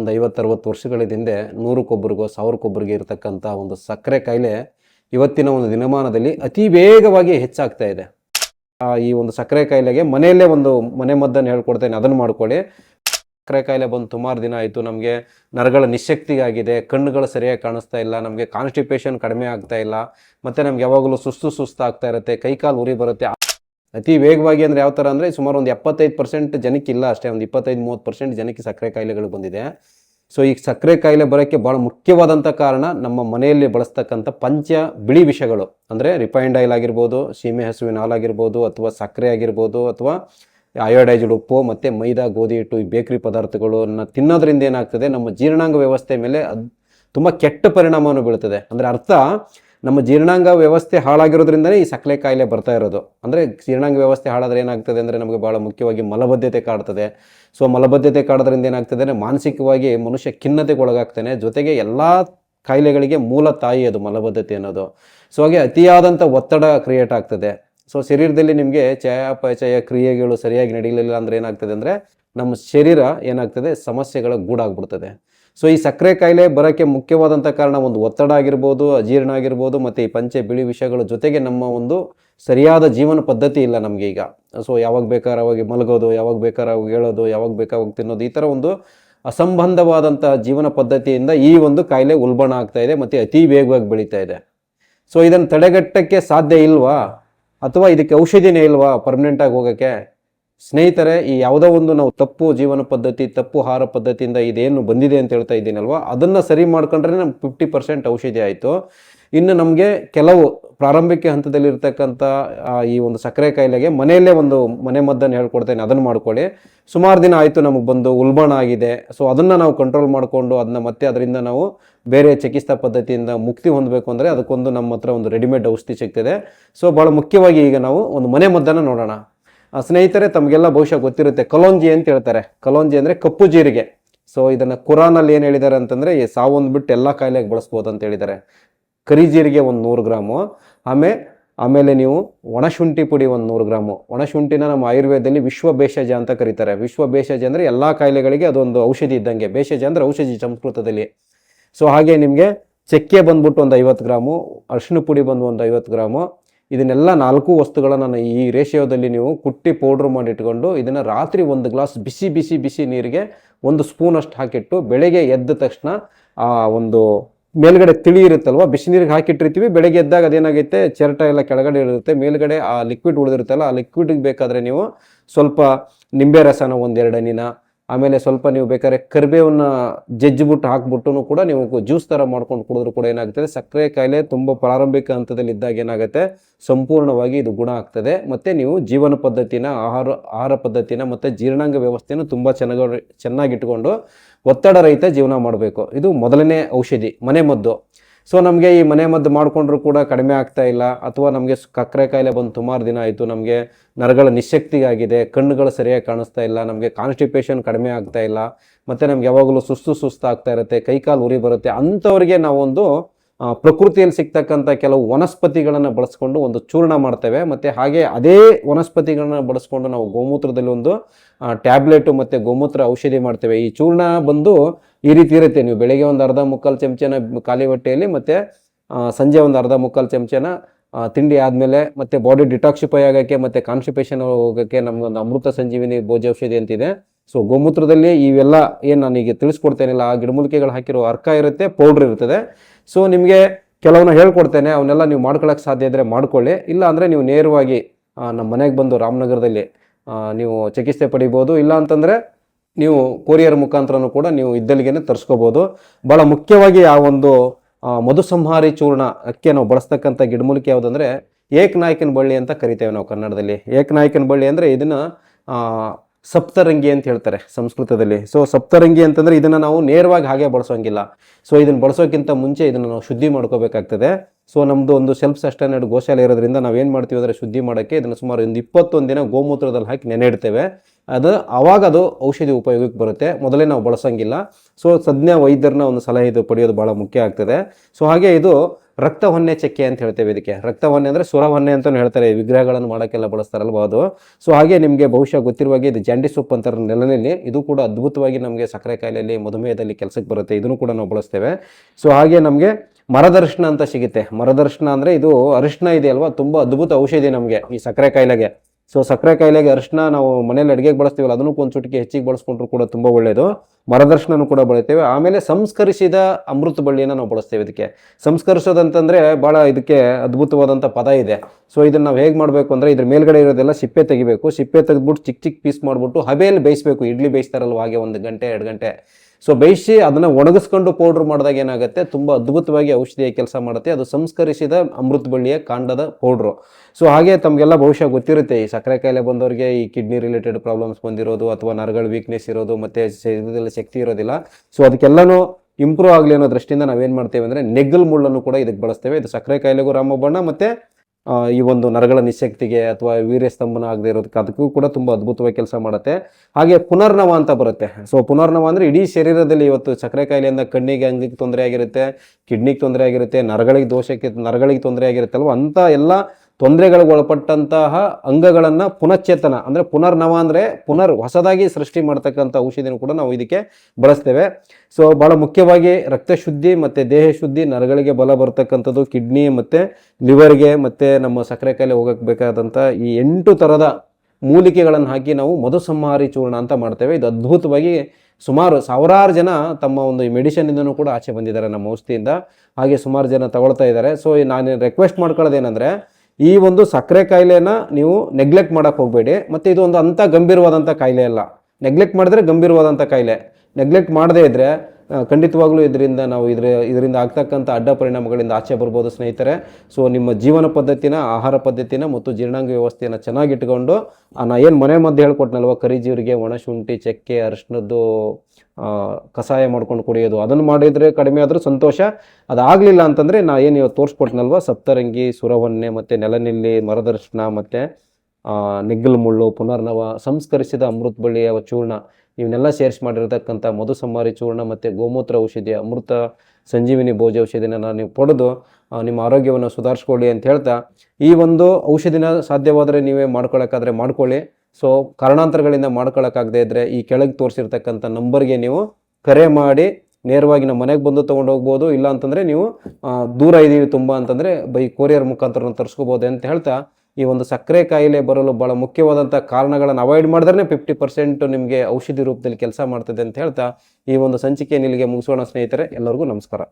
ಒಂದು ಐವತ್ತರವತ್ತು ವರ್ಷಗಳ ಹಿಂದೆ ನೂರಕ್ಕೊಬ್ಬರಿಗೋ ಸಾವಿರಕ್ಕೊಬ್ಬರಿಗೆ ಇರತಕ್ಕಂಥ ಒಂದು ಸಕ್ಕರೆ ಕಾಯಿಲೆ ಇವತ್ತಿನ ಒಂದು ದಿನಮಾನದಲ್ಲಿ ಅತಿ ವೇಗವಾಗಿ ಹೆಚ್ಚಾಗ್ತಾ ಇದೆ. ಈ ಒಂದು ಸಕ್ಕರೆ ಕಾಯಿಲೆಗೆ ಮನೆಯಲ್ಲೇ ಒಂದು ಮನೆ ಮದ್ದನ್ನು ಹೇಳ್ಕೊಡ್ತೇನೆ, ಅದನ್ನು ಮಾಡ್ಕೊಳ್ಳಿ. ಸಕ್ಕರೆ ಕಾಯಿಲೆ ಬಂದು ಸುಮಾರು ದಿನ ಆಯಿತು, ನಮಗೆ ನರಗಳ ನಿಶಕ್ತಿಗಾಗಿದೆ ಕಣ್ಣುಗಳು ಸರಿಯಾಗಿ ಕಾಣಿಸ್ತಾ ಇಲ್ಲ, ನಮಗೆ ಕಾನ್ಸ್ಟಿಪೇಷನ್ ಕಡಿಮೆ ಆಗ್ತಾ ಇಲ್ಲ, ಮತ್ತು ನಮ್ಗೆ ಯಾವಾಗಲೂ ಸುಸ್ತು ಸುಸ್ತು ಆಗ್ತಾ ಇರುತ್ತೆ ಕೈಕಾಲು ಉರಿ ಬರುತ್ತೆ. ಅತಿ ವೇಗವಾಗಿ ಅಂದರೆ ಯಾವ ಥರ ಅಂದರೆ ಸುಮಾರು ಒಂದು ಎಪ್ಪತ್ತೈದು ಪರ್ಸೆಂಟ್ ಜನಕ್ಕೆ ಇಲ್ಲ ಅಷ್ಟೇ, ಒಂದು ಇಪ್ಪತ್ತೈದು, ಮೂವತ್ತು ಪರ್ಸೆಂಟ್ ಜನಕ್ಕೆ ಸಕ್ಕರೆ ಕಾಯಿಲೆಗಳು ಬಂದಿದೆ. ಸೊ ಈ ಸಕ್ಕರೆ ಕಾಯಿಲೆ ಬರೋಕ್ಕೆ ಭಾಳ ಮುಖ್ಯವಾದಂಥ ಕಾರಣ ನಮ್ಮ ಮನೆಯಲ್ಲಿ ಬಳಸ್ತಕ್ಕಂಥ ಪಂಚ ಬಿಳಿ ವಿಷಗಳು. ಅಂದರೆ ರಿಫೈನ್ಡ್ ಆಯಿಲ್ ಆಗಿರ್ಬೋದು, ಸೀಮೆ ಹಸುವಿನ ಹಾಲಾಗಿರ್ಬೋದು ಅಥವಾ ಸಕ್ಕರೆ ಆಗಿರ್ಬೋದು, ಅಥವಾ ಅಯೋಡೈಸ್ಡ್ ಉಪ್ಪು, ಮತ್ತು ಮೈದಾ, ಗೋಧಿ ಹಿಟ್ಟು, ಈ ಬೇಕರಿ ಪದಾರ್ಥಗಳನ್ನು ತಿನ್ನೋದ್ರಿಂದ ಏನಾಗ್ತದೆ, ನಮ್ಮ ಜೀರ್ಣಾಂಗ ವ್ಯವಸ್ಥೆ ಮೇಲೆ ಅದು ತುಂಬ ಕೆಟ್ಟ ಪರಿಣಾಮವನ್ನು ಬೀಳ್ತದೆ. ಅಂದರೆ ಅರ್ಥ ನಮ್ಮ ಜೀರ್ಣಾಂಗ ವ್ಯವಸ್ಥೆ ಹಾಳಾಗಿರೋದ್ರಿಂದನೇ ಈ ಸಕ್ಕರೆ ಕಾಯಿಲೆ ಬರ್ತಾ ಇರೋದು. ಅಂದರೆ ಜೀರ್ಣಾಂಗ ವ್ಯವಸ್ಥೆ ಹಾಳಾದ್ರೆ ಏನಾಗ್ತದೆ ಅಂದರೆ ನಮಗೆ ಭಾಳ ಮುಖ್ಯವಾಗಿ ಮಲಬದ್ಧತೆ ಕಾಡ್ತದೆ. ಸೊ ಮಲಬದ್ಧತೆ ಕಾಡೋದ್ರಿಂದ ಏನಾಗ್ತದೆ ಅಂದರೆ ಮಾನಸಿಕವಾಗಿ ಮನುಷ್ಯ ಖಿನ್ನತೆಗೆ ಒಳಗಾಗ್ತಾನೆ. ಜೊತೆಗೆ ಎಲ್ಲ ಕಾಯಿಲೆಗಳಿಗೆ ಮೂಲ ತಾಯಿ ಅದು ಮಲಬದ್ಧತೆ ಅನ್ನೋದು. ಸೊ ಹಾಗೆ ಅತಿಯಾದಂಥ ಒತ್ತಡ ಕ್ರಿಯೇಟ್ ಆಗ್ತದೆ. ಸೊ ಶರೀರದಲ್ಲಿ ನಿಮಗೆ ಚಯಾಪಚಯ ಕ್ರಿಯೆಗಳು ಸರಿಯಾಗಿ ನಡೀಲಿಲ್ಲ ಅಂದರೆ ಏನಾಗ್ತದೆ ಅಂದರೆ ನಮ್ಮ ಶರೀರ ಏನಾಗ್ತದೆ ಸಮಸ್ಯೆಗಳ ಗೂಡಾಗ್ಬಿಡ್ತದೆ. ಸೊ ಈ ಸಕ್ಕರೆ ಕಾಯಿಲೆ ಬರೋಕ್ಕೆ ಮುಖ್ಯವಾದಂಥ ಕಾರಣ ಒಂದು ಒತ್ತಡ ಆಗಿರ್ಬೋದು, ಅಜೀರ್ಣ ಆಗಿರ್ಬೋದು, ಮತ್ತು ಈ ಪಂಚೆ ಬಿಳಿ ವಿಷಯಗಳ ಜೊತೆಗೆ ನಮ್ಮ ಒಂದು ಸರಿಯಾದ ಜೀವನ ಪದ್ಧತಿ ಇಲ್ಲ ನಮಗೆ ಈಗ. ಸೊ ಯಾವಾಗ ಬೇಕಾದ್ರೆ ಅವಾಗ ಮಲಗೋದು, ಯಾವಾಗ ಬೇಕಾದ್ರೆ ಅವಾಗ ಹೇಳೋದು, ಯಾವಾಗ ಬೇಕಾವಾಗ ತಿನ್ನೋದು, ಈ ಥರ ಒಂದು ಅಸಂಬಂಧವಾದಂಥ ಜೀವನ ಪದ್ಧತಿಯಿಂದ ಈ ಒಂದು ಕಾಯಿಲೆ ಉಲ್ಬಣ ಆಗ್ತಾ ಇದೆ ಮತ್ತು ಅತಿ ವೇಗವಾಗಿ ಬೆಳೀತಾ ಇದೆ. ಸೊ ಇದನ್ನು ತಡೆಗಟ್ಟಕ್ಕೆ ಸಾಧ್ಯ ಇಲ್ವಾ? ಅಥವಾ ಇದಕ್ಕೆ ಔಷಧಿನೇ ಇಲ್ವಾ? ಪರ್ಮನೆಂಟಾಗಿ ಹೋಗೋಕ್ಕೆ? ಸ್ನೇಹಿತರೆ, ಈ ಯಾವುದೋ ಒಂದು ನಾವು ತಪ್ಪು ಜೀವನ ಪದ್ಧತಿ, ತಪ್ಪು ಆಹಾರ ಪದ್ಧತಿಯಿಂದ ಇದೇನು ಬಂದಿದೆ ಅಂತ ಹೇಳ್ತಾ ಇದ್ದೀನಲ್ವಾ? ಅದನ್ನು ಸರಿ ಮಾಡ್ಕೊಂಡ್ರೆ ನಮ್ಗೆ ಫಿಫ್ಟಿ ಪರ್ಸೆಂಟ್ ಔಷಧಿ ಆಯಿತು. ಇನ್ನು ನಮಗೆ ಕೆಲವು ಪ್ರಾರಂಭಿಕ ಹಂತದಲ್ಲಿರ್ತಕ್ಕಂಥ ಈ ಒಂದು ಸಕ್ಕರೆ ಕಾಯಿಲೆಗೆ ಮನೆಯಲ್ಲೇ ಒಂದು ಮನೆ ಮದ್ದನ್ನು ಹೇಳ್ಕೊಡ್ತೇನೆ, ಅದನ್ನು ಮಾಡ್ಕೊಳ್ಳಿ. ಸುಮಾರು ದಿನ ಆಯಿತು ನಮಗೆ ಬಂದು ಉಲ್ಬಣ ಆಗಿದೆ. ಸೊ ಅದನ್ನು ನಾವು ಕಂಟ್ರೋಲ್ ಮಾಡಿಕೊಂಡು ಅದನ್ನ ಮತ್ತೆ ಅದರಿಂದ ನಾವು ಬೇರೆ ಚಿಕಿತ್ಸಾ ಪದ್ಧತಿಯಿಂದ ಮುಕ್ತಿ ಹೊಂದಬೇಕು ಅಂದರೆ ಅದಕ್ಕೊಂದು ನಮ್ಮ ಹತ್ರ ಒಂದು ರೆಡಿಮೇಡ್ ಔಷಧಿ ಸಿಗ್ತದೆ. ಸೊ ಭಾಳ ಮುಖ್ಯವಾಗಿ ಈಗ ನಾವು ಒಂದು ಮನೆ ಮದ್ದನ್ನು ನೋಡೋಣ. ಸ್ನೇಹಿತರೆ, ತಮಗೆಲ್ಲ ಬಹುಶಃ ಗೊತ್ತಿರುತ್ತೆ, ಕಲೋಂಜಿ ಅಂತ ಹೇಳ್ತಾರೆ. ಕಲೋಂಜಿ ಅಂದರೆ ಕಪ್ಪು ಜೀರಿಗೆ. ಸೊ ಇದನ್ನು ಕುರಾನಲ್ಲಿ ಏನು ಹೇಳಿದ್ದಾರೆ ಅಂತಂದರೆ ಈ ಸಾವೊಂದು ಬಿಟ್ಟು ಎಲ್ಲ ಕಾಯಿಲೆಗೆ ಬಳಸ್ಬೋದು ಅಂತ ಹೇಳಿದ್ದಾರೆ ಕರಿ ಜೀರಿಗೆ ಒಂದು ನೂರು ಗ್ರಾಮು ಆಮೇಲೆ ಆಮೇಲೆ ನೀವು ಒಣಶುಂಠಿ ಪುಡಿ ಒಂದು ನೂರು ಗ್ರಾಮು. ಒಣಶುಂಠಿನ ನಮ್ಮ ಆಯುರ್ವೇದದಲ್ಲಿ ವಿಶ್ವ ಭೇಷಜ ಅಂತ ಕರೀತಾರೆ. ವಿಶ್ವ ಭೇಷಜ ಅಂದರೆ ಎಲ್ಲ ಕಾಯಿಲೆಗಳಿಗೆ ಅದೊಂದು ಔಷಧಿ ಇದ್ದಂಗೆ. ಭೇಷಜ ಅಂದರೆ ಔಷಧಿ ಸಂಸ್ಕೃತದಲ್ಲಿ. ಸೊ ಹಾಗೆ ನಿಮಗೆ ಚಕ್ಕೆ ಬಂದ್ಬಿಟ್ಟು ಒಂದು ಐವತ್ತು ಗ್ರಾಮು ಅರಿಶಿನ ಪುಡಿ ಬಂದು ಒಂದು ಐವತ್ತು ಗ್ರಾಮು ಇದನ್ನೆಲ್ಲ ನಾಲ್ಕು ವಸ್ತುಗಳನ್ನು ನಾನು ಈ ರೇಷಿಯೋದಲ್ಲಿ ನೀವು ಕುಟ್ಟಿ ಪೌಡ್ರ್ ಮಾಡಿ ಇಟ್ಕೊಂಡು ಇದನ್ನು ರಾತ್ರಿ ಒಂದು ಗ್ಲಾಸ್ ಬಿಸಿ ಬಿಸಿ ಬಿಸಿ ನೀರಿಗೆ ಒಂದು ಸ್ಪೂನ್ ಅಷ್ಟು ಹಾಕಿಟ್ಟು ಬೆಳಗ್ಗೆ ಎದ್ದ ತಕ್ಷಣ ಆ ಒಂದು ಮೇಲ್ಗಡೆ ತಿಳಿ ಇರುತ್ತಲ್ವ, ಬಿಸಿ ನೀರಿಗೆ ಹಾಕಿಟ್ಟಿರ್ತೀವಿ. ಬೆಳಗ್ಗೆ ಎದ್ದಾಗ ಅದೇನಾಗೈತೆ? ಚರಟ ಎಲ್ಲ ಕೆಳಗಡೆ ಇರುತ್ತೆ ಮೇಲ್ಗಡೆ ಆ ಲಿಕ್ವಿಡ್ ಉಳಿದಿರುತ್ತಲ್ಲ, ಆ ಲಿಕ್ವಿಡ್ಗೆ ಬೇಕಾದರೆ ನೀವು ಸ್ವಲ್ಪ ನಿಂಬೆ ರಸನ ಒಂದೆರಡು ಹನಿನ ಆಮೇಲೆ ಸ್ವಲ್ಪ ನೀವು ಬೇಕಾದ್ರೆ ಕರಿಬೇವನ್ನ ಜಜ್ಜಿಬಿಟ್ಟು ಹಾಕ್ಬಿಟ್ಟು ಕೂಡ ನೀವು ಜ್ಯೂಸ್ ಥರ ಮಾಡ್ಕೊಂಡು ಕುಡಿದ್ರು ಕೂಡ ಏನಾಗ್ತದೆ? ಸಕ್ಕರೆ ಕಾಯಿಲೆ ತುಂಬ ಪ್ರಾರಂಭಿಕ ಹಂತದಲ್ಲಿ ಇದ್ದಾಗ ಏನಾಗುತ್ತೆ? ಸಂಪೂರ್ಣವಾಗಿ ಇದು ಗುಣ ಆಗ್ತದೆ. ಮತ್ತು ನೀವು ಜೀವನ ಪದ್ಧತಿನ, ಆಹಾರ ಆಹಾರ ಪದ್ಧತಿನ ಮತ್ತು ಜೀರ್ಣಾಂಗ ವ್ಯವಸ್ಥೆನ ತುಂಬ ಚೆನ್ನಾಗಿ, ಚೆನ್ನಾಗಿಟ್ಕೊಂಡು ಒತ್ತಡ ರಹಿತ ಜೀವನ ಮಾಡಬೇಕು. ಇದು ಮೊದಲನೇ ಔಷಧಿ, ಮನೆ ಮದ್ದು. ಸೊ ನಮಗೆ ಈ ಮನೆ ಮದ್ದು ಮಾಡಿಕೊಂಡ್ರು ಕೂಡ ಕಡಿಮೆ ಆಗ್ತಾ ಇಲ್ಲ. ಅಥವಾ ನಮಗೆ ಕಕ್ಕರೆ ಕಾಯಿಲೆ ಬಂದು ಸುಮಾರು ದಿನ ಆಯಿತು. ನಮಗೆ ನರಗಳ ನಿಶಕ್ತಿಯಾಗಿದೆ. ಕಣ್ಣುಗಳು ಸರಿಯಾಗಿ ಕಾಣಿಸ್ತಾ ಇಲ್ಲ. ನಮಗೆ ಕಾನ್ಸ್ಟಿಪೇಷನ್ ಕಡಿಮೆ ಆಗ್ತಾ ಇಲ್ಲ. ಮತ್ತು ನಮ್ಗೆ ಯಾವಾಗಲೂ ಸುಸ್ತು ಸುಸ್ತು ಆಗ್ತಾ ಇರುತ್ತೆ ಕೈಕಾಲು ಉರಿ ಬರುತ್ತೆ. ಅಂಥವ್ರಿಗೆ ನಾವೊಂದು ಪ್ರಕೃತಿಯಲ್ಲಿ ಸಿಗ್ತಕ್ಕಂಥ ಕೆಲವು ವನಸ್ಪತಿಗಳನ್ನು ಬಳಸ್ಕೊಂಡು ಒಂದು ಚೂರ್ಣ ಮಾಡ್ತೇವೆ. ಮತ್ತು ಹಾಗೆ ಅದೇ ವನಸ್ಪತಿಗಳನ್ನು ಬಳಸ್ಕೊಂಡು ನಾವು ಗೋಮೂತ್ರದಲ್ಲಿ ಒಂದು ಟ್ಯಾಬ್ಲೆಟು ಮತ್ತು ಗೋಮೂತ್ರ ಔಷಧಿ ಮಾಡ್ತೇವೆ. ಈ ಚೂರ್ಣ ಬಂದು ಈ ರೀತಿ ಇರುತ್ತೆ. ನೀವು ಬೆಳಗ್ಗೆ ಒಂದು ಅರ್ಧ ಮುಕ್ಕಾಲು ಚಮಚನ ಖಾಲಿ ಹೊಟ್ಟೆಯಲ್ಲಿ ಮತ್ತು ಸಂಜೆ ಒಂದು ಅರ್ಧ ಮುಕ್ಕಾಲು ಚಮಚನ ತಿಂಡಿ ಆದಮೇಲೆ ಮತ್ತು ಬಾಡಿ ಡಿಟಾಕ್ಸಿಫೈ ಆಗೋಕ್ಕೆ ಮತ್ತು ಕಾನ್ಸ್ಟಿಪೇಷನ್ ಹೋಗೋಕ್ಕೆ ನಮಗೊಂದು ಅಮೃತ ಸಂಜೀವಿನಿ ಭೋಜ ಔಷಧಿ ಅಂತಿದೆ. ಸೊ ಗೋಮೂತ್ರದಲ್ಲಿ ಇವೆಲ್ಲ ಏನು ನಾನೀಗ ತಿಳಿಸ್ಕೊಡ್ತೇನಿಲ್ಲ, ಆ ಗಿಡಮೂಲಿಕೆಗಳು ಹಾಕಿರೋ ಅರ್ಕ ಇರುತ್ತೆ ಪೌಡ್ರ್ ಇರ್ತದೆ. ಸೊ ನಿಮಗೆ ಕೆಲವನ್ನ ಹೇಳ್ಕೊಡ್ತೇನೆ, ಅವನ್ನೆಲ್ಲ ನೀವು ಮಾಡ್ಕೊಳ್ಳೋಕೆ ಸಾಧ್ಯ ಇದ್ದರೆ ಮಾಡ್ಕೊಳ್ಳಿ. ಇಲ್ಲ ಅಂದರೆ ನೀವು ನೇರವಾಗಿ ನಮ್ಮ ಮನೆಗೆ ಬಂದು ರಾಮನಗರದಲ್ಲಿ ನೀವು ಚಿಕಿತ್ಸೆ ಪಡಿಬೋದು. ಇಲ್ಲ ಅಂತಂದರೆ ನೀವು ಕೊರಿಯರ್ ಮುಖಾಂತರನೂ ಕೂಡ ನೀವು ಇದ್ದಲ್ಲಿಗೆ ತರಿಸ್ಕೋಬೋದು. ಭಾಳ ಮುಖ್ಯವಾಗಿ ಆ ಒಂದು ಮಧು ಸಂಹಾರಿ ಚೂರ್ಣ ಅಕ್ಕೆ ನಾವು ಬಳಸ್ತಕ್ಕಂಥ ಗಿಡಮೂಲಿಕೆ ಯಾವುದಂದ್ರೆ ಏಕನಾಯಕನ ಬಳ್ಳಿ ಅಂತ ಕರಿತೇವೆ ನಾವು ಕನ್ನಡದಲ್ಲಿ. ಏಕನಾಯಕನ ಬಳ್ಳಿ ಅಂದರೆ ಇದನ್ನು ಸಪ್ತರಂಗಿ ಅಂತ ಹೇಳ್ತಾರೆ ಸಂಸ್ಕೃತದಲ್ಲಿ. ಸೊ ಸಪ್ತರಂಗಿ ಅಂತಂದ್ರೆ ಇದನ್ನು ನಾವು ನೇರವಾಗಿ ಹಾಗೆ ಬಳಸೋಂಗಿಲ್ಲ. ಸೊ ಇದನ್ನು ಬಳಸೋಕ್ಕಿಂತ ಮುಂಚೆ ಇದನ್ನು ನಾವು ಶುದ್ಧಿ ಮಾಡ್ಕೋಬೇಕಾಗ್ತದೆ. ಸೊ ನಮ್ಮದು ಒಂದು ಸೆಲ್ಫ್ ಸಸ್ಟೈನರ್ಡ್ ಗೋಶಾಲೆ ಇರೋದ್ರಿಂದ ನಾವೇನು ಮಾಡ್ತೀವಿ ಅಂದರೆ ಶುದ್ಧಿ ಮಾಡೋಕ್ಕೆ ಇದನ್ನು ಸುಮಾರು ಒಂದು ಇಪ್ಪತ್ತೊಂದು ದಿನ ಗೋಮೂತ್ರದಲ್ಲಿ ಹಾಕಿ ನೆನೆ ಇಡ್ತೇವೆ. ಅದು ಅವಾಗ ಅದು ಔಷಧಿ ಉಪಯೋಗಕ್ಕೆ ಬರುತ್ತೆ. ಮೊದಲೇ ನಾವು ಬಳಸಂಗಿಲ್ಲ. ಸೊ ಸದ್ಯ ವೈದ್ಯರನ್ನ ಒಂದು ಸಲಹೆ ಇದು ಪಡೆಯೋದು ಬಹಳ ಮುಖ್ಯ ಆಗ್ತದೆ. ಸೊ ಹಾಗೆ ಇದು ರಕ್ತ ಹೊನ್ನೆ ಚಕ್ಕೆ ಅಂತ ಹೇಳ್ತೇವೆ ಇದಕ್ಕೆ. ರಕ್ತ ಹೊನ್ನೆ ಅಂದರೆ ಸುರ ಹೊನ್ನೆ ಅಂತಲೂ ಹೇಳ್ತಾರೆ ವಿಗ್ರಹಗಳನ್ನು ಮಾಡೋಕ್ಕೆಲ್ಲ ಬಳಸ್ತಾರಲ್ವ ಅದು. ಸೊ ಹಾಗೆ ನಿಮಗೆ ಬಹುಶಃ ಗೊತ್ತಿರುವ ಹಾಗೆ ಇದು ಜಾಂಡಿ ಸೊಪ್ಪು ಅಂತಾರೆ ನೆಲನೆಯಲ್ಲಿ ಇದು ಕೂಡ ಅದ್ಭುತವಾಗಿ ನಮಗೆ ಸಕ್ಕರೆ ಕಾಯಿಲೆಯಲ್ಲಿ, ಮಧುಮೇಹದಲ್ಲಿ ಕೆಲಸಕ್ಕೆ ಬರುತ್ತೆ. ಇದನ್ನು ಕೂಡ ನಾವು ಬಳಸ್ತೇವೆ. ಸೊ ಹಾಗೆ ನಮಗೆ ಮರದರ್ಶನ ಅಂತ ಸಿಗುತ್ತೆ. ಮರದರ್ಶನ ಅಂದರೆ ಇದು ಅರಿಶಿನ ಇದೆ ಅಲ್ವಾ? ತುಂಬ ಅದ್ಭುತ ಔಷಧಿ ನಮಗೆ ಈ ಸಕ್ಕರೆ ಕಾಯಿಲೆಗೆ. ಸೊ ಸಕ್ಕರೆ ಕಾಯಿಲೆಗೆ ಅರಿಶಿನ ನಾವು ಮನೇಲಿ ಅಡುಗೆಗೆ ಬಳಸ್ತೀವಲ್ಲ, ಅದನ್ನು ಒಂದು ಚುಟಿಕೆ ಹೆಚ್ಚಿಗೆ ಬಳಸ್ಕೊಂಡ್ರು ಕೂಡ ತುಂಬ ಒಳ್ಳೆಯದು ಮರದರ್ಶನನು ಕೂಡ ಬಳಸ್ತೇವೆ ಆಮೇಲೆ ಸಂಸ್ಕರಿಸಿದ ಅಮೃತ ಬಳ್ಳಿಯನ್ನು ನಾವು ಬಳಸ್ತೇವೆ ಇದಕ್ಕೆ. ಸಂಸ್ಕರಿಸೋದಂತಂದರೆ ಭಾಳ ಇದಕ್ಕೆ ಅದ್ಭುತವಾದಂಥ ಪದ ಇದೆ. ಸೊ ಇದನ್ನು ನಾವು ಹೇಗೆ ಮಾಡಬೇಕು ಅಂದರೆ ಇದ್ರ ಮೇಲ್ಗಡೆ ಇರೋದೆಲ್ಲ ಸಿಪ್ಪೆ ತೆಗಿಬೇಕು. ಸಿಪ್ಪೆ ತೆಗೆದ್ಬಿಟ್ಟು ಚಿಕ್ಕ ಚಿಕ್ಕ ಪೀಸ್ ಮಾಡಿಬಿಟ್ಟು ಹಬೆಯಲ್ಲಿ ಬೇಯಿಸಬೇಕು. ಇಡ್ಲಿ ಬೇಯಿಸ್ತಾರಲ್ವ ಹಾಗೆ ಒಂದು ಗಂಟೆ, ಎರಡು ಗಂಟೆ. ಸೊ ಬೇಯಿಸಿ ಅದನ್ನು ಒಣಗಿಸ್ಕೊಂಡು ಪೌಡ್ರ್ ಮಾಡಿದಾಗ ಏನಾಗುತ್ತೆ? ತುಂಬ ಅದ್ಭುತವಾಗಿ ಔಷಧಿಯ ಕೆಲಸ ಮಾಡುತ್ತೆ. ಅದು ಸಂಸ್ಕರಿಸಿದ ಅಮೃತ ಬಳ್ಳಿಯ ಕಾಂಡದ ಪೌಡ್ರು ಸೊ ಹಾಗೆ ತಮಗೆಲ್ಲ ಬಹುಶಃ ಗೊತ್ತಿರುತ್ತೆ. ಈ ಸಕ್ಕರೆ ಕಾಯಿಲೆ ಬಂದವರಿಗೆ ಈ ಕಿಡ್ನಿ ರಿಲೇಟೆಡ್ ಪ್ರಾಬ್ಲಮ್ಸ್ ಬಂದಿರೋದು ಅಥವಾ ನರಗಳ ವೀಕ್ನೆಸ್ ಇರೋದು ಮತ್ತು ಶರೀರದಲ್ಲಿ ಶಕ್ತಿ ಇರೋದಿಲ್ಲ. ಸೊ ಅದಕ್ಕೆಲ್ಲನೂ ಇಂಪ್ರೂವ್ ಆಗಲಿ ಅನ್ನೋ ದೃಷ್ಟಿಯಿಂದ ನಾವೇನು ಮಾಡ್ತೇವೆ ಅಂದರೆ ನೆಗ್ಗಲ್ ಮುಳ್ಳನ್ನು ಕೂಡ ಇದಕ್ಕೆ ಬಳಸ್ತೇವೆ. ಇದು ಸಕ್ಕರೆ ಕಾಯಿಲೆಗೂ ರಾಮಬಣ್ಣ ಮತ್ತು ಈ ಒಂದು ನರಗಳ ನಿಶಕ್ತಿಗೆ ಅಥವಾ ವೀರ್ಯ ಸ್ತಂಭನ ಆಗದೆ ಇರೋದಕ್ಕೆ ಅದಕ್ಕೂ ಕೂಡ ತುಂಬ ಅದ್ಭುತವಾಗಿ ಕೆಲಸ ಮಾಡುತ್ತೆ. ಹಾಗೆ ಪುನರ್ನವ ಅಂತ ಬರುತ್ತೆ. ಸೊ ಪುನರ್ನವ ಅಂದರೆ ಇಡೀ ಶರೀರದಲ್ಲಿ ಇವತ್ತು ಸಕ್ಕರೆ ಕಾಯಿಲೆಯಿಂದ ಕಣ್ಣಿಗೆ ಅಂಗಿಗೆ ತೊಂದರೆ ಆಗಿರುತ್ತೆ, ಕಿಡ್ನಿಗೆ ತೊಂದರೆ ಆಗಿರುತ್ತೆ, ನರಗಳಿಗೆ ದೋಷಕ್ಕೆ, ನರಗಳಿಗೆ ತೊಂದರೆ ಆಗಿರುತ್ತಲ್ವ? ಅಂಥ ಎಲ್ಲ ತೊಂದರೆಗಳಿಗೆ ಒಳಪಟ್ಟಂತಹ ಅಂಗಗಳನ್ನು ಪುನಶ್ಚೇತನ ಅಂದರೆ ಪುನರ್ನವ ಅಂದರೆ ಪುನರ್ ಹೊಸದಾಗಿ ಸೃಷ್ಟಿ ಮಾಡ್ತಕ್ಕಂಥ ಔಷಧಿಯನ್ನು ಕೂಡ ನಾವು ಇದಕ್ಕೆ ಬಳಸ್ತೇವೆ. ಸೊ ಭಾಳ ಮುಖ್ಯವಾಗಿ ರಕ್ತ ಶುದ್ಧಿ ಮತ್ತು ದೇಹ ಶುದ್ಧಿ, ನರಗಳಿಗೆ ಬಲ ಬರ್ತಕ್ಕಂಥದ್ದು, ಕಿಡ್ನಿ ಮತ್ತು ಲಿವರ್ಗೆ ಮತ್ತು ನಮ್ಮ ಸಕ್ಕರೆ ಕಾಯಿಲೆ ಹೋಗಕ್ಕೆ ಬೇಕಾದಂಥ ಈ ಎಂಟು ಥರದ ಮೂಲಿಕೆಗಳನ್ನು ಹಾಕಿ ನಾವು ಮಧುಸಂಹಾರಿ ಚೂರ್ಣ ಅಂತ ಮಾಡ್ತೇವೆ. ಇದು ಅದ್ಭುತವಾಗಿ ಸುಮಾರು ಸಾವಿರಾರು ಜನ ತಮ್ಮ ಒಂದು ಈ ಮೆಡಿಷನಿಂದನೂ ಕೂಡ ಆಚೆ ಬಂದಿದ್ದಾರೆ ನಮ್ಮ ಔಷಧಿಯಿಂದ. ಹಾಗೆ ಸುಮಾರು ಜನ ತಗೊಳ್ತಾ ಇದ್ದಾರೆ. ಸೊ ನಾನು ರಿಕ್ವೆಸ್ಟ್ ಮಾಡ್ಕೊಳ್ಳೋದೇನೆಂದರೆ ಈ ಒಂದು ಸಕ್ಕರೆ ಕಾಯಿಲೆನ ನೀವು ನೆಗ್ಲೆಕ್ಟ್ ಮಾಡೋಕ್ಕೆ ಹೋಗಬೇಡಿ. ಮತ್ತು ಇದು ಒಂದು ಅಂಥ ಗಂಭೀರವಾದಂಥ ಕಾಯಿಲೆ ಅಲ್ಲ. ನೆಗ್ಲೆಕ್ಟ್ ಮಾಡಿದ್ರೆ ಗಂಭೀರವಾದಂಥ ಕಾಯಿಲೆ. ನೆಗ್ಲೆಕ್ಟ್ ಮಾಡದೇ ಇದ್ದರೆ ಖಂಡಿತವಾಗ್ಲೂ ಇದರಿಂದ ನಾವು ಇದ್ರ, ಇದರಿಂದ ಆಗ್ತಕ್ಕಂಥ ಅಡ್ಡ ಪರಿಣಾಮಗಳಿಂದ ಆಚೆ ಬರ್ಬೋದು ಸ್ನೇಹಿತರೆ. ಸೊ ನಿಮ್ಮ ಜೀವನ ಪದ್ಧತಿನ, ಆಹಾರ ಪದ್ಧತಿನ ಮತ್ತು ಜೀರ್ಣಾಂಗ ವ್ಯವಸ್ಥೆಯನ್ನು ಚೆನ್ನಾಗಿಟ್ಕೊಂಡು ನಾ ಏನು ಮನೆ ಮದ್ದು ಹೇಳ್ಕೊಟ್ನಲ್ವ ಕರಿಜೀರಿಗೆ ಒಣಶುಂಠಿ ಚಕ್ಕೆ ಅರಿಶಿನದ್ದು ಕಷಾಯ ಮಾಡ್ಕೊಂಡು ಕುಡಿಯೋದು, ಅದನ್ನು ಮಾಡಿದರೆ ಕಡಿಮೆ ಆದರೂ ಸಂತೋಷ. ಅದಾಗಲಿಲ್ಲ ಅಂತಂದರೆ ನಾ ಏನು ಇವತ್ತು ತೋರಿಸ್ಕೊಟ್ನಲ್ವ, ಸಪ್ತರಂಗಿ ಸುರವನ್ನೆ ಮತ್ತು ನೆಲನಿಲ್ಲಿ, ಮರದರ್ಶನ ಮತ್ತು ನೆಗ್ಗಲ್ ಮುಳ್ಳು, ಪುನರ್ನವ, ಸಂಸ್ಕರಿಸಿದ ಅಮೃತ ಬಳ್ಳಿಯ ಚೂರ್ಣ. ಇವನ್ನೆಲ್ಲ ಸೇರಿಸಿ ಮಾಡಿರತಕ್ಕಂಥ ಮಧುಸಂಹಾರಿ ಚೂರ್ಣ ಮತ್ತು ಗೋಮೂತ್ರ ಔಷಧಿ ಅಮೃತ ಸಂಜೀವಿನಿ ಭೋಜ ಔಷಧಿನ ನೀವು ಪಡೆದು ನಿಮ್ಮ ಆರೋಗ್ಯವನ್ನು ಸುಧಾರಿಸ್ಕೊಳ್ಳಿ ಅಂತ ಹೇಳ್ತಾ, ಈ ಒಂದು ಔಷಧಿನ ಸಾಧ್ಯವಾದರೆ ನೀವೇ ಮಾಡ್ಕೊಳ್ಳೋಕ್ಕಾದರೆ ಮಾಡ್ಕೊಳ್ಳಿ. ಸೊ, ಕಾರಣಾಂತರಗಳಿಂದ ಮಾಡ್ಕೊಳ್ಳೋಕ್ಕಾಗದೇ ಇದ್ದರೆ ಈ ಕೆಳಗೆ ತೋರಿಸಿರ್ತಕ್ಕಂಥ ನಂಬರ್ಗೆ ನೀವು ಕರೆ ಮಾಡಿ, ನೇರವಾಗಿ ನಮ್ಮ ಮನೆಗೆ ಬಂದು ತೊಗೊಂಡು ಹೋಗ್ಬೋದು, ಇಲ್ಲ ಅಂತಂದರೆ ನೀವು ದೂರ ಇದ್ದೀವಿ ತುಂಬ ಅಂತಂದರೆ ಬೈ ಕೊರಿಯರ್ ಮುಖಾಂತರನ ತರಿಸ್ಕೋಬೋದು ಅಂತ ಹೇಳ್ತಾ ಈ ಒಂದು ಸಕ್ಕರೆ ಕಾಯಿಲೆ ಬರಲು ಭಾಳ ಮುಖ್ಯವಾದಂಥ ಕಾರಣಗಳನ್ನು ಅವಾಯ್ಡ್ ಮಾಡಿದ್ರೆ ಫಿಫ್ಟಿ ಪರ್ಸೆಂಟ್ ನಿಮಗೆ ಔಷಧಿ ರೂಪದಲ್ಲಿ ಕೆಲಸ ಮಾಡ್ತದೆ ಅಂತ ಹೇಳ್ತಾ ಈ ಒಂದು ಸಂಚಿಕೆಯನ್ನು ಇಲ್ಲಿಗೆ ಮುಗಿಸೋಣ ಸ್ನೇಹಿತರೆ, ಎಲ್ಲರಿಗೂ ನಮಸ್ಕಾರ.